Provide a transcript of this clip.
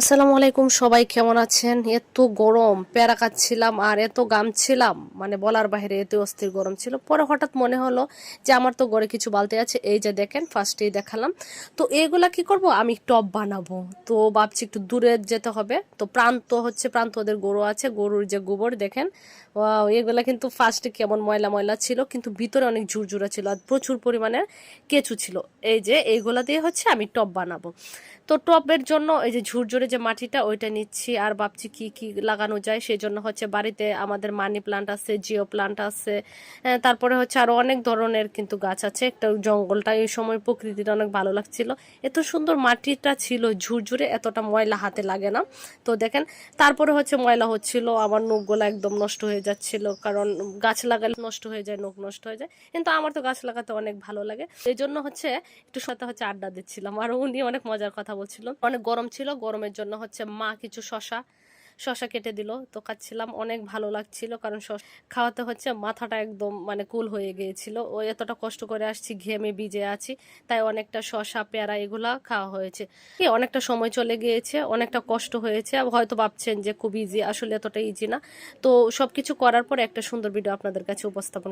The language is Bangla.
আসসালামু আলাইকুম, সবাই কেমন আছেন? এত গরম, প্যারা কাচ্ছিলাম আর এত গাম ছিলাম মানে বলার বাইরে এত অস্থির গরম ছিল। পরে হঠাৎ মনে হলো যে আমার তো ঘরে কিছু বালতি আছে। এই যে দেখেন, ফার্স্টেই দেখালাম। তো এগুলা কি করব? আমি টব বানাবো। তো ভাবছি একটু দূরে যেতে হবে। তো প্রান্ত হচ্ছে প্রান্ত, ওদের গরু আছে, গরুর যে গোবর, দেখেন। এগুলা কিন্তু ফার্স্টে কেমন ময়লা ময়লা ছিল, কিন্তু ভিতরে অনেক ঝুরঝুরা ছিল আর প্রচুর পরিমাণে কেঁচু ছিল। এই যে এইগুলা দিয়ে হচ্ছে আমি টব বানাবো। তো টবের জন্য এই যে ঝুরঝুরে যে মাটিটা ওইটা নিচ্ছি, আর ভাবছি কি কি লাগানো যায়। সেই জন্য হচ্ছে বাড়িতে আমাদের মানি প্লান্ট আছে, জিও প্লান্ট আছে। তারপরে হচ্ছে আরও অনেক ধরনের কিন্তু গাছ আছে। একটা জঙ্গলটা এই সময় প্রকৃতিটা অনেক ভালো লাগছিল। এত সুন্দর মাটিটা ছিল, ঝুরঝুরে, এতটা ময়লা হাতে লাগে না। তো দেখেন, তারপরে হচ্ছে ময়লা হচ্ছিল, আমার নখগুলো একদম নষ্ট হয়ে যাচ্ছিল, কারণ গাছ লাগালে নষ্ট হয়ে যায়, নখ নষ্ট হয়ে যায়। কিন্তু আমার তো গাছ লাগাতে অনেক ভালো লাগে। এই জন্য হচ্ছে একটু সাথে হচ্ছে আড্ডা দিচ্ছিলাম, আর উনি অনেক মজার কথা বলছিল। অনেক গরম ছিল গরমের জন্য হচ্ছে মা কিছু শশা শশা কেটে দিল। তো খাচ্ছিলাম, অনেক ভালো লাগছিল কারণ খাওয়াতে হচ্ছে মাথাটা একদম মানে কুল হয়ে গিয়েছিল। ও এতটা কষ্ট করে আসছি, ঘেমে ভিজে আছি, তাই অনেকটা শশা, পেয়ারা এগুলা খাওয়া হয়েছে। কি, অনেকটা সময় চলে গিয়েছে, অনেকটা কষ্ট হয়েছে। হয়তো ভাবছেন যে খুব ইজি আসলে এতটা ইজি না। তো সবকিছু করার পর একটা সুন্দর ভিডিও আপনাদের কাছে উপস্থাপন